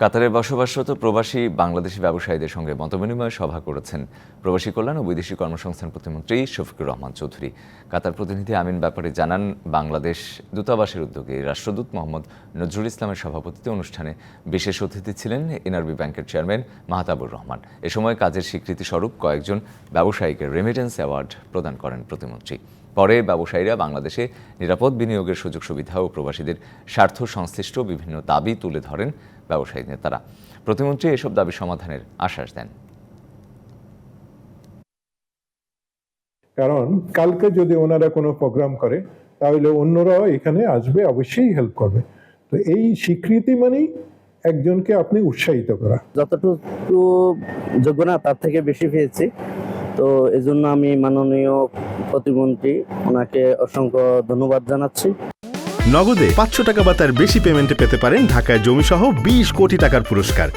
কাতারে বসবাসরত প্রবাসী বাংলাদেশি ব্যবসায়ীদের সঙ্গে মতবিনিময় সভা করেছেন প্রবাসী কল্যাণ ও বৈদেশিক কর্মসংস্থান প্রতিমন্ত্রী শফিকুর রহমান চৌধুরী। কাতার প্রতিনিধি আমিন ব্যাপারে জানান, বাংলাদেশ দূতাবাসের উদ্যোগে রাষ্ট্রদূত মোহাম্মদ নজরুল ইসলামের সভাপতিত্বে অনুষ্ঠানে বিশেষ অতিথি ছিলেন এনআরবি ব্যাংকের চেয়ারম্যান মাহতাবুর রহমান। এ সময় কাজের স্বীকৃতি স্বরূপ কয়েকজন ব্যবসায়ীকে রেমিটেন্স অ্যাওয়ার্ড প্রদান করেন প্রতিমন্ত্রী। পরে ব্যবসায়ীরা বাংলাদেশে নিরাপদ বিনিয়োগের সুযোগ সুবিধা ও প্রবাসীদের স্বার্থ সংশ্লিষ্ট বিভিন্ন দাবি তুলে ধরেন ব্যবসায়ী নেতারা। প্রতিমন্ত্রী এসব দাবি সমাধানের আশ্বাস দেন। কারণ কালকে যদি ওনারা কোনো প্রোগ্রাম করে তাহলে অন্যরাও এখানে আসবে অবশ্যই হেল্প করবে। তো এই স্বীকৃতি মানেই একজনকে আপনি উৎসাহিত করা। যতটুকু যোগ্য না তার থেকে বেশি পেয়েছি। তো এজন্য আমি মাননীয় প্রতিমন্ত্রী, ওনাকে অসংখ্য ধন্যবাদ জানাচ্ছি। নগদে পাঁচশো টাকা বা তার বেশি পেমেন্টে পেতে পারেন ঢাকায় জমিসহ বিশ কোটি টাকার পুরস্কার।